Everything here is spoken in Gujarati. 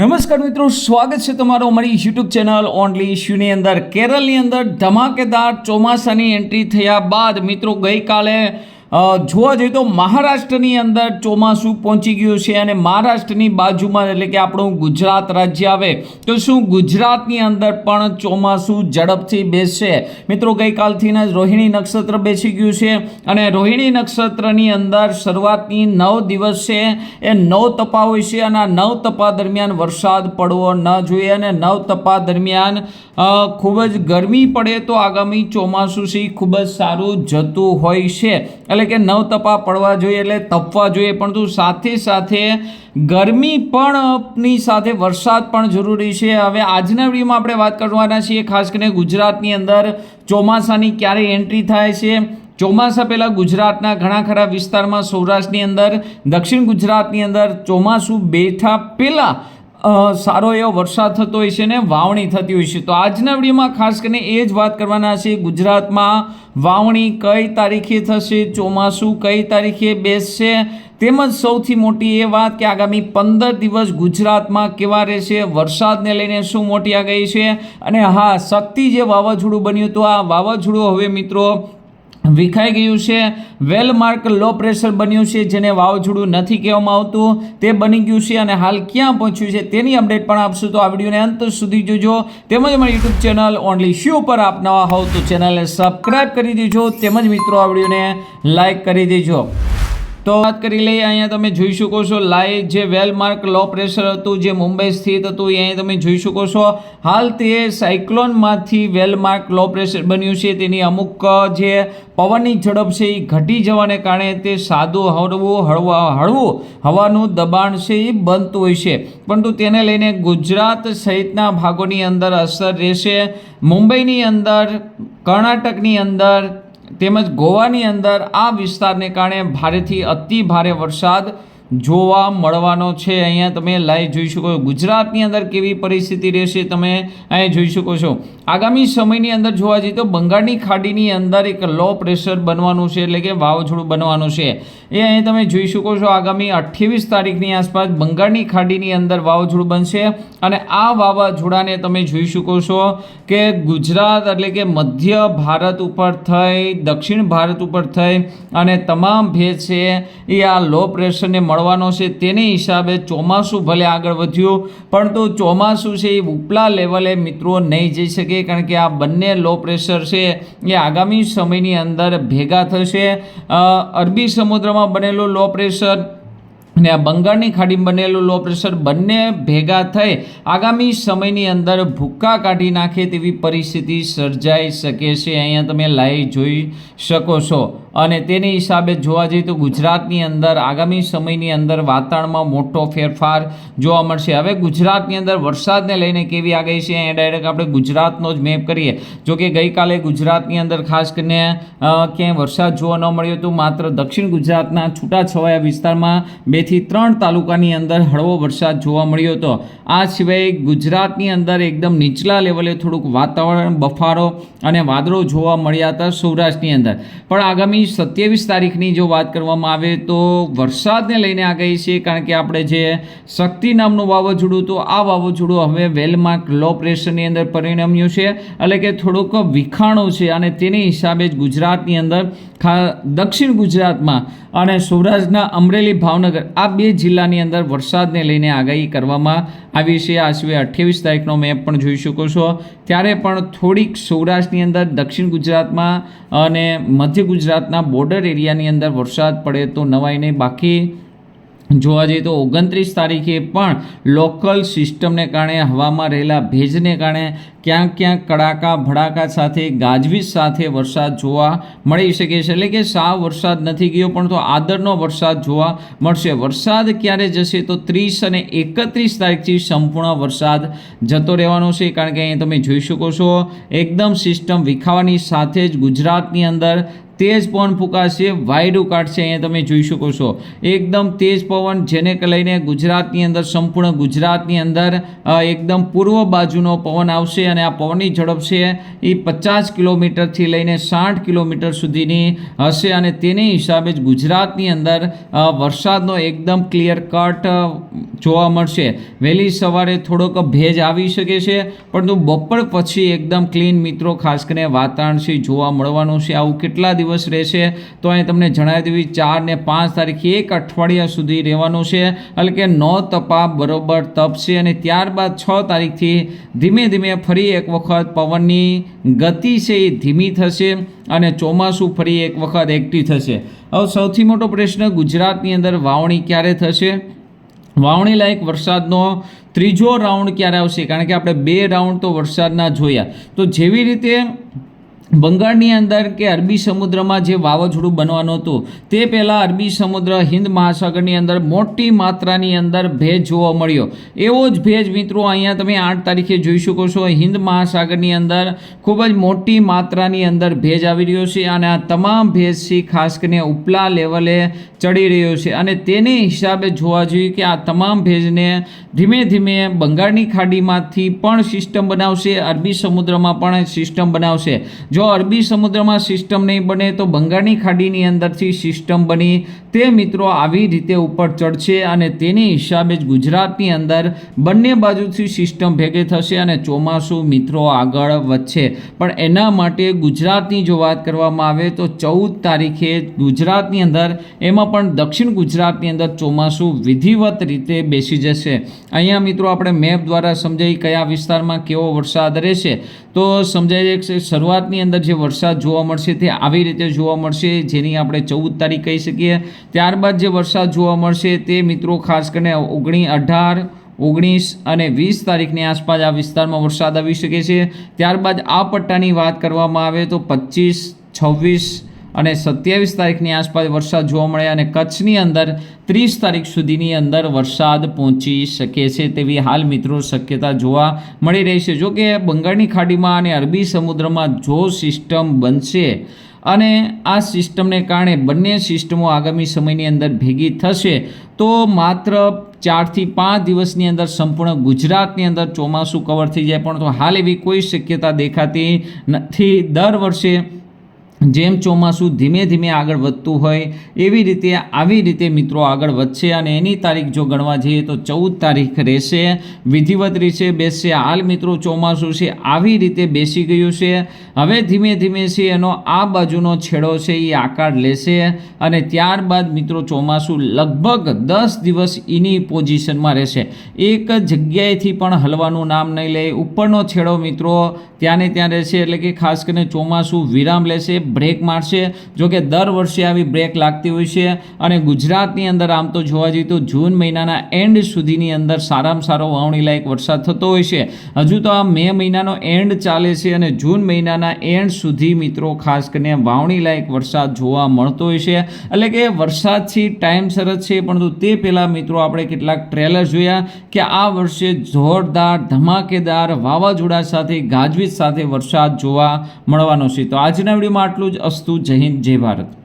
નમસ્કાર મિત્રો, સ્વાગત છે તમારો અમારી યુટ્યુબ ચેનલ ઓનલી ઇશ્યુની અંદર. કેરળની અંદર ધમાકેદાર ચોમાસાની એન્ટ્રી થયા બાદ મિત્રો ગઈકાલે જોવા જઈએ તો મહારાષ્ટ્રની અંદર ચોમાસું પહોંચી ગયું છે અને મહારાષ્ટ્રની બાજુમાં એટલે કે આપણું ગુજરાત રાજ્ય આવે, તો શું ગુજરાતની અંદર પણ ચોમાસું ઝડપથી બેસશે? મિત્રો, ગઈકાલથી જ રોહિણી નક્ષત્ર બેસી ગયું છે અને રોહિણી નક્ષત્રની અંદર શરૂઆતની નવ દિવસ છે, એ નવ તપા હોય છે અને આ નવ તપા દરમિયાન વરસાદ પડવો ન જોઈએ અને નવ તપા દરમિયાન ખૂબ જ ગરમી પડે તો આગામી ચોમાસું છે ખૂબ જ સારું જતું હોય છે. એટલે કે નવ તપા પડવા જોઈએ એટલે તપવા જોઈએ. પરંતુ સાથે સાથે ગરમી પણ ની સાથે વરસાદ પણ જરૂરી છે. હવે આજના વિડીયોમાં આપણે વાત કરવાના છીએ ખાસ કરીને ગુજરાતની અંદર ચોમાસાની ક્યારે એન્ટ્રી થાય છે. ચોમાસા પહેલાં ગુજરાતના ઘણા ખરા વિસ્તારમાં સૌરાષ્ટ્રની અંદર, દક્ષિણ ગુજરાતની અંદર ચોમાસું બેઠા પહેલાં સારો એવો વરસાદ થતો હોય છે ને વાવણી થતી હોય છે. તો આજના વિડીયોમાં ખાસ કરીને એ જ વાત કરવાના છે, ગુજરાતમાં વાવણી કઈ તારીખે થશે, ચોમાસું કઈ તારીખે બેસશે? તેમજ સૌથી મોટી એ વાત કે આગામી પંદર દિવસ ગુજરાતમાં કેવા રહેશે, વરસાદને લઈને શું મોટી આગાહી છે? અને હા, શક્તિ જે વાવાઝોડું બન્યું હતું આ વાવાઝોડું હવે મિત્રો વિખાઈ ગયું છે. વેલમાર્ક લો પ્રેશર બન્યું છે, જેને વાવાઝોડું નથી કહેવામાં આવતું. તે બની ગયું છે અને હાલ ક્યાં પહોંચ્યું છે તેની અપડેટ પણ આપશું તો આ વિડીયોને અંત સુધી જોજો. તેમજ અમારી યુટ્યુબ ચેનલ ઓનલી શ્યુ પર આપ નવા હોવ તો ચેનલને સબસ્ક્રાઈબ કરી દેજો. તેમજ મિત્રો, આ વિડીયોને લાઈક કરી દેજો. તો વાત કરી લઈએ, અહીંયા તમે જોઈ શકો છો લાઈવ જે વેલમાર્ક લો પ્રેશર હતું, જે મુંબઈ સ્થિત હતું, એ અહીંયા તમે જોઈ શકો છો. હાલ તે સાયક્લોનમાંથી વેલમાર્ક લો પ્રેશર બન્યું છે. તેની અમુક જે પવનની ઝડપ છે, એ ઘટી જવાને કારણે તે સાદું હળવું, હળવા, હળવું હવાનું દબાણ છે, એ બનતું હોય છે. પરંતુ તેને લઈને ગુજરાત સહિતના ભાગોની અંદર અસર રહેશે. મુંબઈની અંદર, કર્ણાટકની અંદર તેમજ ગોવાની અંદર આ વિસ્તારને કારણે ભારેથી અતિ ભારે વરસાદ જોવા મળવાનો છે. અહીંયા તમે લાઈવ જોઈ શકો છો. ગુજરાતની અંદર કેવી પરિસ્થિતિ રહેશે તમે અહીંયા જોઈ શકો છો. આગામી સમયની અંદર જોવા જઈએ તો બંગાળની ખાડીની અંદર એક લો પ્રેશર બનવાનું છે, એટલે કે વાવાઝોડું બનવાનું છે. એ અહીં તમે જોઈ શકો છો આગામી અઠ્યાવીસ તારીખની આસપાસ બંગાળની ખાડીની અંદર વાવાઝોડું બનશે. અને આ વાવાઝોડાને તમે જોઈ શકો છો કે ગુજરાત એટલે કે મધ્ય ભારત ઉપર થઈ, દક્ષિણ ભારત ઉપર થઈ અને તમામ ભેજ છે એ આ લો પ્રેશરને મળવાનો છે તેને હિસાબે ચોમાસું ભલે આગળ વધ્યું, પરંતુ ચોમાસું છે એ ઉપલા લેવલે મિત્રો નહીં જઈ શકે, કારણ કે આ બંને લો પ્રેશર છે એ આગામી સમયની અંદર ભેગા થશે. અરબી સમુદ્રમાં બનેલું લો પ્રેશર અને આ બંગાળની ખાડીમાં બનેલું લો પ્રેશર બંને ભેગા થઈ આગામી સમયની અંદર ભૂક્કા કાઢી નાખે તેવી પરિસ્થિતિ સર્જાઈ શકે છે. અહીંયા તમે લાઈવ જોઈ શકો છો. અને તેની હિસાબે જોવા જઈએ તો ગુજરાતની અંદર આગામી સમયની અંદર વાતાવરણમાં મોટો ફેરફાર જોવા મળશે. હવે ગુજરાતની અંદર વરસાદને લઈને કેવી આગાહી છે? અહીંયા ડાયરેક્ટ આપણે ગુજરાતનો જ મેપ કરીએ. જો કે ગઈકાલે ગુજરાતની અંદર ખાસ કરીને ક્યાંય વરસાદ જોવા ન મળ્યો હતો માત્ર દક્ષિણ ગુજરાતના છૂટાછવાયા વિસ્તારમાં બેથી ત્રણ તાલુકાની અંદર હળવો વરસાદ જોવા મળ્યો હતો. આ સિવાય ગુજરાતની અંદર એકદમ નીચલા લેવલે થોડુંક વાતાવરણ, બફારો અને વાદળો જોવા મળ્યા હતા સૌરાષ્ટ્રની અંદર. પણ આગામી સત્યાવીસ તારીખની જો વાત કરવામાં આવે તો વરસાદને લઈને આગાહી છે, કારણ કે આપણે જે શક્તિ નામનું વાવાઝોડું તો આ વાવાઝોડું હવે વેલમાર્ક લો પ્રેશરની અંદર પરિણમ્યું છે. એટલે કે થોડુંક વિખાણું છે અને તેની હિસાબે જ ગુજરાતની અંદર દક્ષિણ ગુજરાતમાં અને સૌરાષ્ટ્રના અમરેલી, ભાવનગર આ બે જિલ્લાની અંદર વરસાદને લઈને આગાહી કરવામાં આવી છે. આ સિવાય અઠ્યાવીસ તારીખનો મેપ પણ જોઈ શકો છો. ત્યારે પણ થોડીક સૌરાષ્ટ્રની અંદર, દક્ષિણ ગુજરાતમાં અને મધ્ય ગુજરાતના બોર્ડર એરિયાની અંદર વરસાદ પડે તો નવાઈ નહીં. બાકી જોવા જઈએ તો ઓગણત્રીસ તારીખે પણ લોકલ સિસ્ટમને કારણે હવામાં રહેલા ભેજને કારણે ક્યાંક ક્યાંક કડાકા, ભડાકા સાથે, ગાજવીજ સાથે વરસાદ જોવા મળી શકે છે. એટલે કે સાવ વરસાદ નથી ગયો, પણ તો આદરનો વરસાદ જોવા મળશે. વરસાદ ક્યારે જશે તો ત્રીસ અને એકત્રીસ તારીખથી સંપૂર્ણ વરસાદ જતો રહેવાનો છે. કારણ કે અહીં તમે જોઈ શકો છો, એકદમ સિસ્ટમ વિખાવાની સાથે જ ગુજરાતની અંદર તેજ પવન ફૂંકાશે વાયડું કાઢશે અહીંયા તમે જોઈ શકો છો. એકદમ તેજ પવન જેને લઈને ગુજરાતની અંદર, સંપૂર્ણ ગુજરાતની અંદર એકદમ પૂર્વ બાજુનો પવન આવશે અને આ પવનની ઝડપ છે એ પચાસ કિલોમીટરથી લઈને સાઠ કિલોમીટર સુધીની હશે અને તેને હિસાબે જ ગુજરાતની અંદર વરસાદનો એકદમ ક્લિયર કટ જોવા મળશે. વહેલી સવારે થોડોક ભેજ આવી શકે છે, પરંતુ બપોર પછી એકદમ ક્લીન મિત્રો, ખાસ કરીને વાતાવરણ છે જોવા મળવાનું છે. આવું કેટલા દિવસ રહેશે. તો અહીં તમને જણાવી દેવી, ચાર ને પાંચ તારીખે એક અઠવાડિયા સુધી રહેવાનું છે. એટલે કે નો તપા બરોબર તપશે અને ત્યારબાદ છ તારીખથી ધીમે ધીમે ફરી એક વખત પવનની ગતિ છે એ ધીમી થશે અને ચોમાસું ફરી એક વખત એક્ટિવ થશે. હવે સૌથી મોટો પ્રશ્ન, ગુજરાતની અંદર વાવણી ક્યારે થશે? વાવણી લાયક વરસાદનો ત્રીજો રાઉન્ડ ક્યારે આવશે? કારણ કે આપણે બે રાઉન્ડ તો વરસાદના જોયા. તો જેવી રીતે બંગાળની અંદર કે અરબી સમુદ્રમાં જે વાવાઝોડું બનવાનું હતું, તે પહેલાં અરબી સમુદ્ર હિન્દ મહાસાગરની અંદર મોટી માત્રાની અંદર ભેજ જોવા મળ્યો. એવો જ ભેજ મિત્રો અહીંયા તમે આઠ તારીખે જોઈ શકો છો. હિન્દ મહાસાગરની અંદર ખૂબ જ મોટી માત્રાની અંદર ભેજ આવી રહ્યો છે અને આ તમામ ભેજથી ખાસ કરીને ઉપલા લેવલે ચડી રહ્યો છે. અને તેને હિસાબે જોવા જોઈએ કે આ તમામ ભેજને ધીમે ધીમે બંગાળની ખાડીમાંથી પણ સિસ્ટમ બનાવશે, અરબી સમુદ્રમાં પણ સિસ્ટમ બનાવશે. જો અરબી સમુદ્રમાં સિસ્ટમ નહીં બને તો બંગાળની ખાડીની અંદરથી સિસ્ટમ બની. તે મિત્રો આવી રીતે ઉપર ચડશે અને તેની હિસાબે જ ગુજરાતની અંદર બંને બાજુથી સિસ્ટમ ભેગે થશે અને ચોમાસું મિત્રો આગળ વધશે. પણ એના માટે ગુજરાતની જો વાત કરવામાં આવે તો ચૌદ તારીખે ગુજરાતની અંદર, એમાં પણ દક્ષિણ ગુજરાતની અંદર ચોમાસું વિધિવત રીતે બેસી જશે. અહીંયા મિત્રો આપણે મેપ દ્વારા સમજાય કયા વિસ્તારમાં કેવો વરસાદ રહેશે. તો કે શરૂઆતની અંદર જે વરસાદ જોવા મળશે તે આવી રીતે જોવા મળશે, જેની આપણે ચૌદ તારીખ કહી શકીએ. ત્યારબાદ જે વરસાદ જોવા મળશે તે મિત્રો ખાસ કરીને ઓગણી અઢાર, ઓગણીસ અને વીસ તારીખની આસપાસ આ વિસ્તારમાં વરસાદ આવી શકે છે. ત્યારબાદ આ પટ્ટાની વાત કરવામાં આવે તો પચીસ, છવ્વીસ અને સત્યાવીસ તારીખની આસપાસ વરસાદ જોવા મળે અને કચ્છની અંદર ત્રીસ તારીખ સુધીની અંદર વરસાદ પહોંચી શકે છે તેવી હાલ મિત્રો શક્યતા જોવા મળી રહી છે. જો કે બંગાળની ખાડીમાં અને અરબી સમુદ્રમાં જો સિસ્ટમ બનશે અને આ સિસ્ટમને કારણે બંને સિસ્ટમો આગામી સમયની અંદર ભેગી થશે, તો માત્ર ચારથી પાંચ દિવસની અંદર સંપૂર્ણ ગુજરાતની અંદર ચોમાસું કવર થઈ જાય. પણ તો હાલ એવી કોઈ શક્યતા દેખાતી નથી. દર વર્ષે જેમ ચોમાસું ધીમે ધીમે આગળ વધતું હોય, એવી રીતે, આવી રીતે મિત્રો આગળ વધશે અને એની તારીખ જો ગણવા જઈએ તો ચૌદ તારીખ રહેશે. વિધિવત રીતે બેસશે. હાલ મિત્રો ચોમાસું છે, આવી રીતે બેસી ગયું છે. હવે ધીમે ધીમે છે, એનો આ બાજુનો છેડો છે, એ આકાર લેશે અને ત્યારબાદ મિત્રો ચોમાસું લગભગ દસ દિવસ એની પોઝિશનમાં રહેશે. એક જગ્યાએથી પણ હલવાનું નામ નહીં લે. ઉપરનો છેડો મિત્રો ત્યાંને ત્યાં રહેશે, એટલે કે ખાસ કરીને ચોમાસું વિરામ લેશે. બ્રેક મારશે. જો કે દર વર્ષે આવી બ્રેક લાગતી હોય છે. અને ગુજરાતની અંદર આમ તો જોવા જઈએ તો જૂન મહિનાના એન્ડ સુધીની અંદર સારામાં સારો વાવણી લાયક વરસાદ થતો હોય છે. હજુ તો આ મે મહિનાનો એન્ડ ચાલે છે અને જૂન મહિનાના એન્ડ સુધી મિત્રો ખાસ કરીને વાવણી લાયક વરસાદ જોવા મળતો હોય છે. એટલે કે વરસાદથી ટાઈમસર જ છે, પરંતુ તે પહેલાં મિત્રો આપણે કેટલાક ટ્રેલર જોયા કે આ વર્ષે જોરદાર ધમાકેદાર વાવાઝોડા સાથે, ગાજવીજ સાથે વરસાદ જોવા મળવાનો છે. તો આજના વિડીયોમાં આટલું જ અસ્તુ જય હિન્દ જય ભારત.